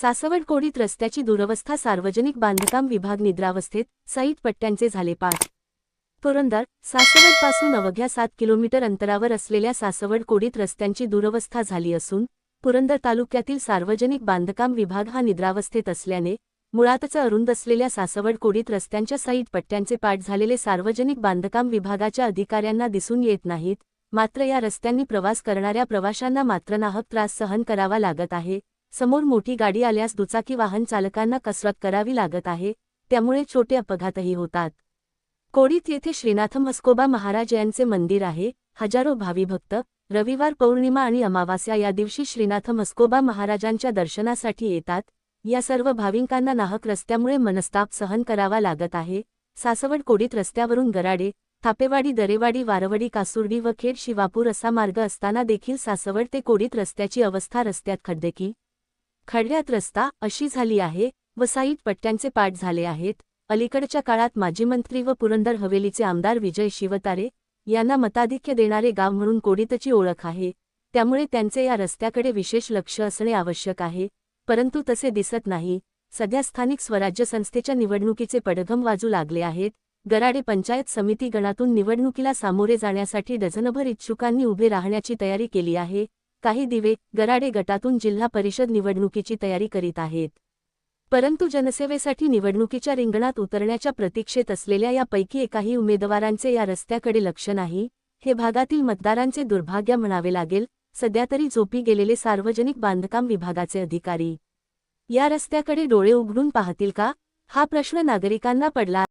सासवड कोडीत रस्त्याची दुरवस्था सार्वजनिक बांधकाम विभाग निद्रावस्थेत सईद पट्ट्यांचे झाले पाठ. पुरंदर सासवडपासून अवघ्या सात किलोमीटर अंतरावर असलेल्या सासवड कोडीत रस्त्यांची दुरवस्था झाली असून पुरंदर तालुक्यातील सार्वजनिक बांधकाम विभाग हा निद्रावस्थेत असल्याने मुळातच अरुंद असलेल्या सासवड कोडीत रस्त्यांच्या साईट पट्ट्यांचे पाठ झालेले सार्वजनिक बांधकाम विभागाच्या अधिकाऱ्यांना दिसून येत नाहीत मात्र या रस्त्यांनी प्रवास करणाऱ्या प्रवाशांना मात्र नाहक त्रास सहन करावा लागत आहे समोर मोठी गाडी आल्यास दुचाकी वाहन चालकांना कसरत करावी लागत आहे त्यामुळे छोटे अपघातही होतात. कोडीत येथे श्रीनाथ मस्कोबा महाराज यांचे मंदिर आहे हजारो भाविभक्त रविवार पौर्णिमा आणि अमावास्या या दिवशी श्रीनाथ मस्कोबा महाराजांच्या दर्शनासाठी येतात या सर्व भाविकांना नाहक रस्त्यामुळे मनस्ताप सहन करावा लागत आहे सासवड कोडीत रस्त्यावरून गराडे थापेवाडी दरेवाडी वारवडी कासुर्डी व खेड शिवापूर असा मार्ग असताना देखील सासवड ते कोडीत रस्त्याची अवस्था रस्त्यात खड्डेकी खड्ड्यात रस्ता अशी झाली आहे व साईट पट्ट्यांचे पाठ झाले आहेत अलीकडच्या काळात माजी मंत्री व पुरंदर हवेलीचे आमदार विजय शिवतारे यांना मताधिक्य देणारे गाव म्हणून कोडीतची ओळख आहे त्यामुळे त्यांचे या रस्त्याकडे विशेष लक्ष असणे आवश्यक आहे परंतु तसे दिसत नाही सध्या स्थानिक स्वराज्य संस्थेच्या निवडणुकीचे पडघम वाजू लागले आहेत गराडे पंचायत समिती गणातून निवडणुकीला सामोरे जाण्यासाठी डझनभर इच्छुकांनी उभे राहण्याची तयारी केली आहे काही दिवे गराडे गटातून जिल्हा परिषद निवडणुकीची तयारी करीत आहेत. परंतु जनसेवेसाठी निवडणुकीच्या रिंगणात उतरण्याच्या प्रतीक्षेत असलेल्या यापैकी एकाही उमेदवारांचे या रस्त्याकडे लक्ष नाही हे भागातील मतदारांचे दुर्भाग्य म्हणावे लागेल सध्या तरी झोपी गेलेले सार्वजनिक बांधकाम विभागाचे अधिकारी. या रस्त्याकडे डोळे उघडून पाहतील का? हा प्रश्न नागरिकांना पडला